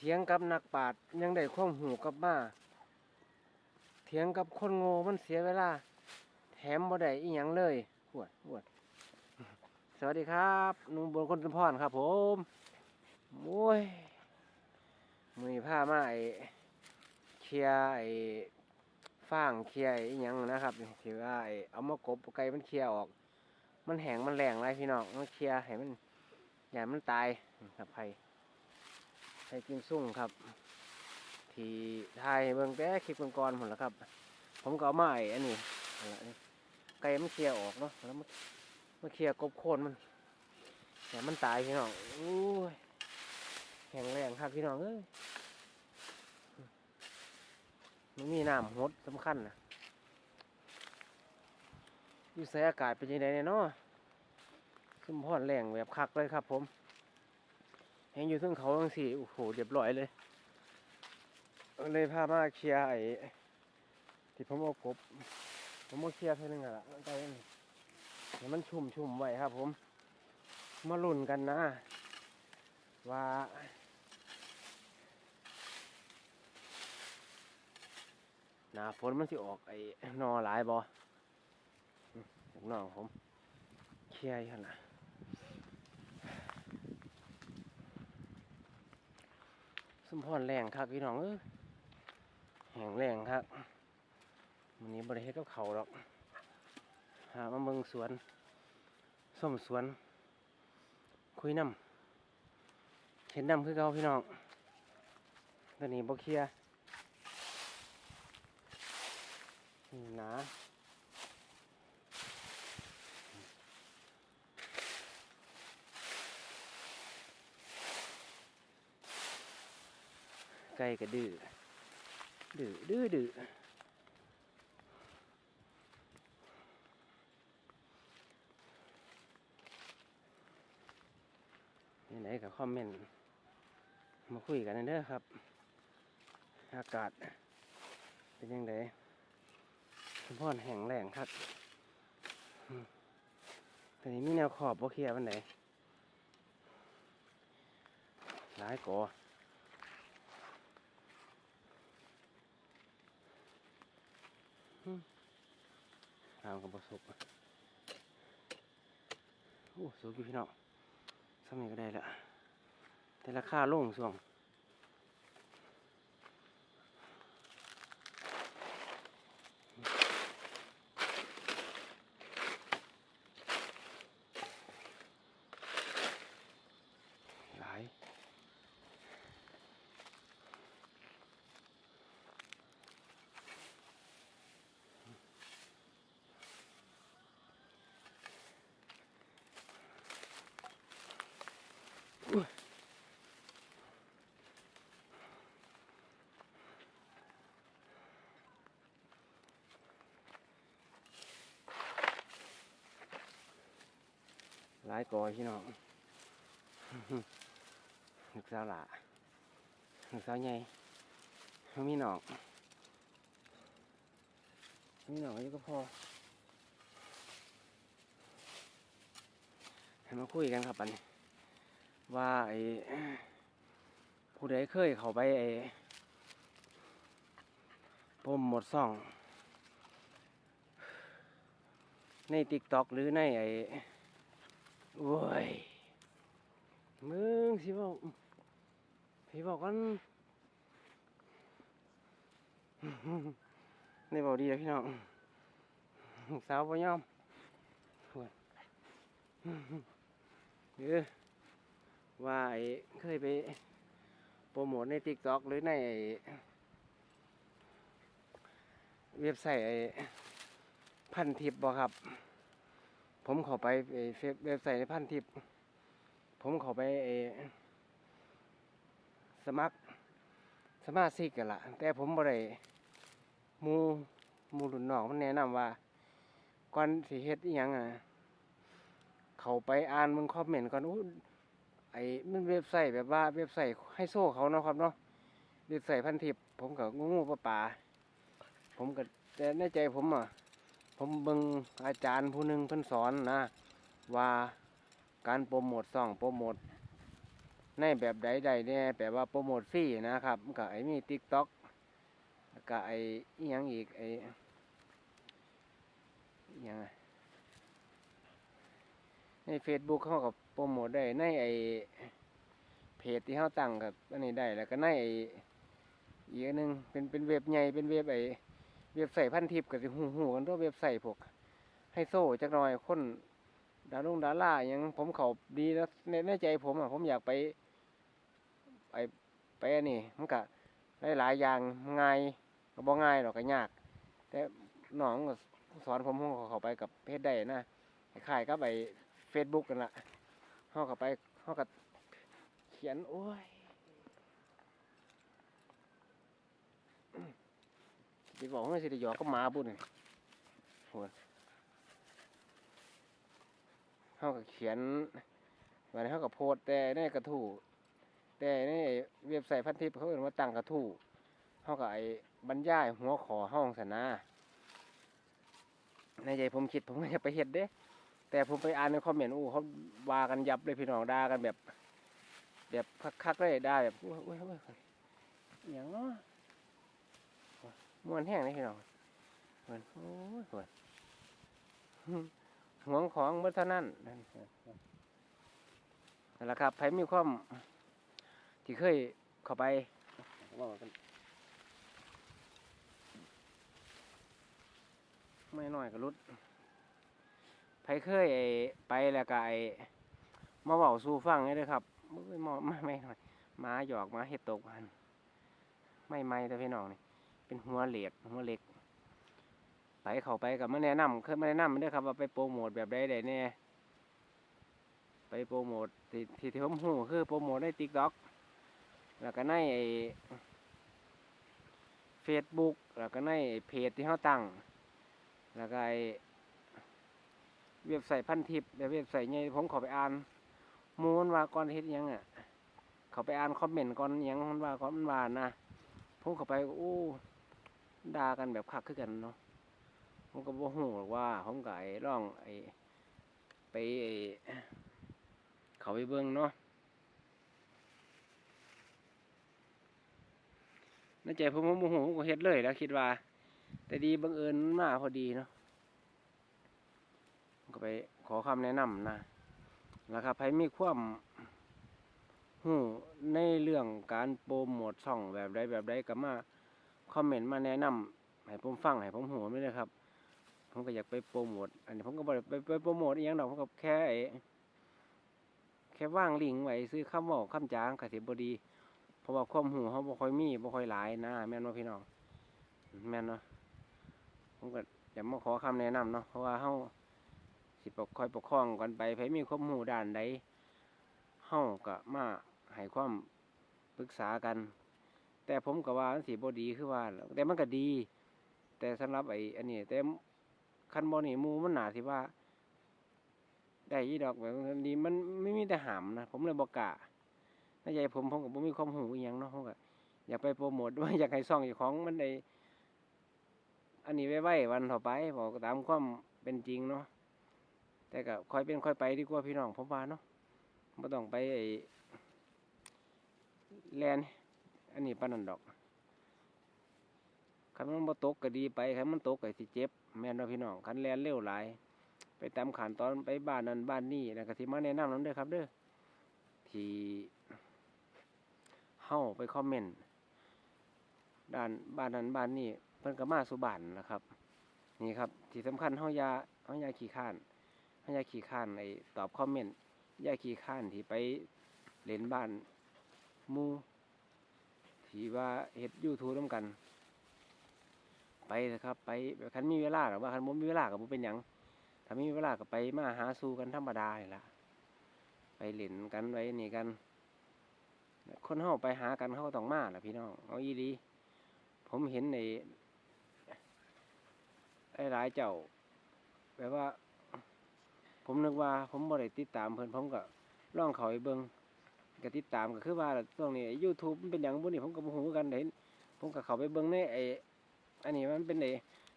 เถียงกับนักปราชญ์ยังได้ความหูกลับมาเถียงกับคนโง่มันเสียเวลา แถมบ่ได้อีหยังเลยหวดหวดสวัสดีครับหนุ่มบนคนสมพรครับ ผมโอ้ยมือผ้ามาไอเคลียไอฟางเคลียไอ้อิหยังนะครับที่ว่าไอเอามากบไก่มันเคลียออก มันแห้งมันแรงไรพี่น้องมันเคลียให้มันอย่ามันตายครับไผ่ ไผ่กินสุ่งครับ ที่ทายเบิ่งแต่คลิปก่อนๆหมดแล้วครับ ผมก็เอามาไอ้อันนี้นั่นล่ะนี่ไก่มันเคลียร์ออกเนาะแล้วมันมันเคลียร์กบโคนมันอย่มันตายพี่น้องโอ้ยแข็งแรงครับพี่น้องเอ้ยมันมีน้ำหดสำคัญนะอยู่ใส่อากาศเป็นยังไงเนี่ยเนาะขึ้นพอดแรงแบบคักเลยครับผม เห็นอยู่ซึ่งเขาทั้งสี่โอ้โหเรียบร้อยเลยเลยพามาเคลียร์ไอ้ที่ผมเอากบผมเอาเคลียร์เท่านึงอะล่ะไปนี่มันชุ่มชุ่มไว้ครับ ผม มาลุ่นกันนะ ว่าหนาฝนมันสิออกไอ้หนอหลายบอลูกน้องผม เคลียร์อยู่หั่นนะ สมพรแรงครับพี่น้องเอ้ยแห้งแรงครับวันนี้บริเฮ็ดกับเขาหรอกหามาเบิ่งสวนส้มสวน คุยน้ำเห็นน้ำคือเก่าพี่น้องตอนนี้บ่เคียนี่หนา ไก่ก็ดื้อดื้อดื้อดื้อไหนกับคอมเมนต์มาคุยกันเด้อครับ อากาศ เป็นยังไงพ่อแห้งแรงครับตอนนี้มีแนวขอบบ่เคลียร์วันไหนหลายก่อ ตามทางกับประสบโอ้สูงอยู่พี่น้องสมัยก็ได้ละแต่ราคาลงส่วงายกอยพี่น้องลูกสาวหล่ะลูกสาวใหญ่บ่มีหนองมีหนองอายุก็พอให้มาคุยกันครับอันนี้ว่าไอ้ผู้ใดเคยเข้าไปไอ้ปมหมดซ่อง ในติ๊กต็อกหรือในไอ้ โอ้ยมึงสิบอกพี่บอกกันในบอกดีเลยพี่น้องสาวบ่ยอมโอ้ยเออว่าไอ้เคยไปโปรโมทในติ๊กต็อกหรือในเว็บไซต์ไอ้พันทิปบ่ครับ ผมเข้าไปไอ้เฟซเว็บไซต์ในพันทิปผมเข้าไปสมัครสมาชิกกันละแต่ผมบ่ได้มูมูรุ่นนองมันแนะนำว่าก่อนสิเฮ็ดอีหยังอะเข้าไปอ่านมึงคอมเมนต์ก่อนอู้ไอ้มันเว็บไซต์แบบว่าเว็บไซต์ให้โซ่เขาเนาะครับเนาะเว็บไซต์พันทิปผมก็งูงูปลาปลาผมก็แต่ในใจผมอะ ผมเบิ่งอาจารย์ผู้หนึ่งเพิ่นสอนนะ ว่าการโปรโมทซ่องโปรโมทในแบบใดใดเนี่ยแปลว่าโปรโมทฟรีนะครับมันก็ไอ้มี TikTok แล้วก็ไอ้ยังอีกไอ้ยังอะใน Facebook เขาก็โปรโมทได้ในไอ้เพจที่เขาตั้งกับอันนี้ได้แล้วก็ในไอ้อีกอันหนึงเป็นเป็นเว็บใหญ่เป็นเว็บไอ้ เว็บไซต์พันทิปก็สิฮู้ๆกันตัวเว็บไซต์พวกให้โซ่จักหน่อยคนดารงดาราหยังผมเขาดีนะในในใจผมอะผมอยากไปไปไปนนี้มันก็ได้หลายอย่างง่ายก็บ่ง่ายหรอกก็ยาก แต่น้องก็สอนผมผมก็เขาไปกับเพจได้นะคล้ายกับไอ้ Facebook กันละเฮาก็ไปเฮาก็เขียนโอ้ย สิบอกว่าสิได้หยอกก็มาบุญนี่โหดเฮาก็เขียนวันนี้เฮาก็โพสแต่ในกระทู้แต่ในเว็บไซต์พันทิปเขาเรียกว่าตั้งกระทู้เขาก็ไอ้บรรยายหัวขอห้องสนาในใจผมคิดผมก็จะไปเฮ็ดเด้ แต่ผมไปอ่านในคอมเมนต์อู้เขาว่ากันยับเลยพี่น้องด่ากันแบบ แบบคักๆเลยด่าแบบโอ้ยโอ้ยโอ้ยอย่างเนาะ มวนแห้งเลยพี่น้องเหมือนโอ้ยเหมือนห่วงของเมื่อเท่านั้นนั่นแหละครับใครมีความที่เคยเข้าไปว่ากันไม่น้อยก็รุดไผเคยไอไปแล้วก็ไอมาเว้าสู่ฟังนี่เด้อครับม่มาไม่ไม่น้อยมาหยอกมาเห็ดตกมันไม่ไม่แต่พี่น้องนี่ เป็นหัวเหล็กหัวเหล็ก ไปเข้าไปกับมาแนะนำเคยมาแนะนำมันด้อครับว่าไปโปรโมทแบบใดใดแน่ไปโปรโมทที่ที่ที่ผมหูคือโปรโมทในติ๊กต็อกแล้วก็ในไอ้เฟซบุ๊กแล้วก็ในไอ้เพจที่เขาตั้ง แล้วก็ไอ้เว็บไซต์พันทิปเว็บไซต์ใหญ่ผมขอไปอ่านมูนว่าก่อนเฮ็ดยังอะเขาไปอ่านคอมเมนต์ก่อนยังมันว่าก่อนมันว่านะผมเข้าไปโอ้ ด่ากันแบบคักคือกันเนาะผมก็บ่ฮู้หรอกว่าผมก็ไอ้ร่องไอ้ไปไอ้เขาไปเบิ่งเนาะในใจผมผมโมโหผมก็เฮ็ดเลยแล้วคิดว่า แต่ดีบังเอิญมาพอดีเนาะก็ไปขอคำแนะนำนะแล้วครับใครมีความหูในเรื่องการโปรโมทช่องแบบใดแบบใดก็มา คอมเมนต์มาแนะนำให้ผมฟังให้ผมหูไม่ได้ครับ ผมก็อยากไปโปรโมทอันนี้ผมก็บอกไปไปโปรโมทอหย่างดอกผมก็แค่ไอ้แค่ว่างลิงไว้ซื้อคำบอกคำจางกสิบดีเพราะว่าความหูเขาบ่ค่อยมีบ่ค่อยหลายนะแม่นว่าพี่น้องแม่นเนาะผมก็อยากมาขอคำแนะนำเนาะเพราะว่าเฮาสิปกคอยปกครองกันไปไผมีความหูด้านใดเฮาก็มาให้ความปรึกษากัน แต่ผมก็ว่ามันสิบ่ดีคือว่า แต่มันก็ดี แต่สำหรับไอ้อันนี้แต่คันบ่นี่มูมันหนาสิว่า ได้อีดอกแบบนี้มันไม่มีแต่หามนะผมเลยบ่กล้าในใจผมผมกับผมมีความหูอย่างเนาะผมก็อยากไปโปรโมทว่าอยากให้ซ่องเจ้าของมันได้อันนี้ไว้ไว้วันต่อไปบอกตามความเป็นจริงเนาะแต่ก็ค่อยเป็นค่อยไปดีกว่าพี่น้องผมว่าเนาะไม่ต้องไปไอ้แลน อันนี้ปานนันดอกคันมันบ่ตกก็ดีไปคันมันตกก็สิเจ็บ แม่นเนาพี่น้องคันแลนเร็วหลาย ไปตามขันตอนไปบ้านนั้นบ้านนี้นะก็สิมาแนะนำน้ำเด้อครับเด้อที่เข้าไปคอมเมนต์ด้านบ้านนั้นบ้านนี้เพิ่นก็มาสุบ้านนะครับ นี่ครับ ที่สำคัญเฮายาเฮายาขี้ข้านเฮายาขี้ข้านไอ้ตอบคอมเมนต์ยาขี้ข้านที่ไปเล่นบ้านมู ที่ว่าเฮ็ด YouTube นำกัน ไปเถอะครับ ไปแบบคันมีเวลาหรือว่าคันบ่มีเวลาก็บ่เป็นหยังถ้ามีเวลาก็ไปมาหาสู่กันธรรมดานี่ล่ะไปเล่นกันไว้นี่กัน คนเฮาไปหากันเขาก็ต้องมาแหละพี่น้องเอาอีดีผมเห็นในหลายเจ้าแบบว่า ผมนึกว่า ผมบ่ได้ติดตามเพิ่อนผมก็ล่องเขาไปเบิ่ง ก็ติดตามก็คือว่าช่วงนี้ YouTube มันเป็นหยังบุนี่ผมก็บ่ฮู้กันเห็นผมก็เข้าไปเบิ่งในไอ้อันนี้มันเป็นไอ้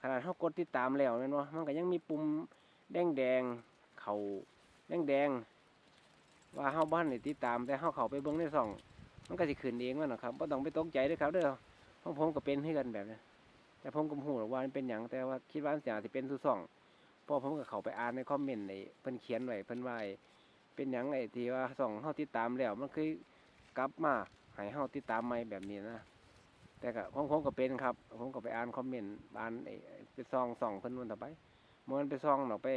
ขนาดเฮากดติดตามแล้วแม่นบ่มันก็ยังมีปุ่มแดงๆเขาแดงๆว่าเฮาบ้านนี่ติดตาม แต่เฮาเข้าไปเบิ่งในช่อง มันก็สิขึ้นเองมันนะครับบ่ต้องไปตกใจเด้อครับเด้อของผมก็เป็นคือกันแบบนี้แต่ผมก็บ่ฮู้หรอกว่ามันเป็นหยังแต่ว่าคิดว่ามันสิอาจสิเป็นทุกช่องพราะผมก็เข้าไปอ่านในคอมเมนต์ในเพิ่นเขียนไว้เพิ่นว่าไอ้ เป็นหยังไอที่ว่าช่องเฮาติดตามแล้วมันคือกลับมาให้เฮาติดตามใหม่แบบนี้นะแต่ก็ของผมก็เป็นครับ ผมก็ไปอ่านคอมเมนต์อ่านไอไปซองส่องเพิ่นมันต่อไปมันไปซองดอกไป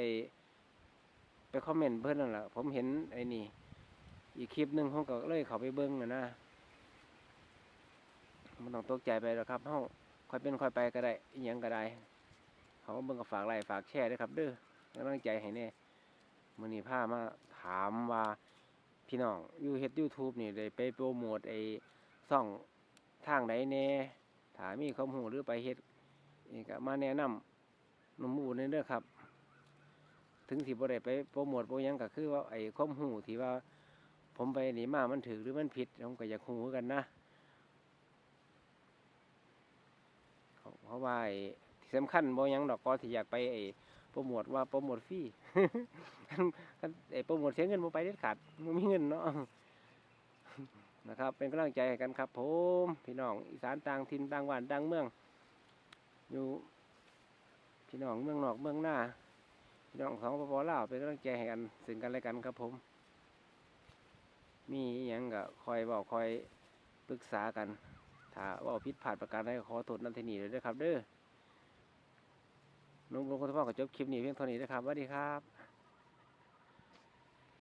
ไปคอมเมนต์เพิ่นนั่นแหละผมเห็นไอ้นี่ อีกคลิปหนึ่งผมก็เลยเข้าไปเบิ้งนะนะมันต้องตกใจไปแล้วครับเฮาค่อยเป็นค่อยไปก็ได้อีหยังก็ได้ เขามาเบิ่งก็ฝากไลค์ฝากแชร์ด้วยครับ เด้อกำลังใจให้แน่มื้อนี้พามาามว่าพี่น้องอยู่เฮ็ด YouTube นี่ได้ไปโปรโมทไอ้ซ่องทางใดแน่ถามีความรู้หรือไปเฮ็ดนี่ก็มาแนะนำนุ่มอูนี่เด้อครับ ถึงสิบ่ได้ไปโปรโมทโปรยังก็คือว่าไอ้ความรู้ที่ว่า ผมไปหนีมามันถือหรือมันผิดผมก็อยากรู้กันนะเพราะว่าที่สำคัญบ่หยังดอกก็ที่อยากไปไอ้ ปรโมทว่าโปรโมทฟรีคันไอ้โปรโมทเสียเงินบ่ไปเด็ดขาดบ่มีเงินเนาะนะครับ เป็นกำลังใจให้กันครับผมพี่น้องอีสานต่างถิ่นต่างบ้านต่างเมือง อยู่พี่น้องเมืองนอกเมืองหน้าพี่น้องของปปลาวเป็นกำลังใจให้กันซึ่งกันและกันครับผม มีอหยังก็คอยบอกคอยปรึกษากัน ถ้าว่าผิดพลาดประการใดขอโทษนันทีนี้เลยเด้อครับ เด้อ นุ่มลงคนทุกคนก็จบคลิปนี้เพียงเท่านี้นะครับสวัสดีครับ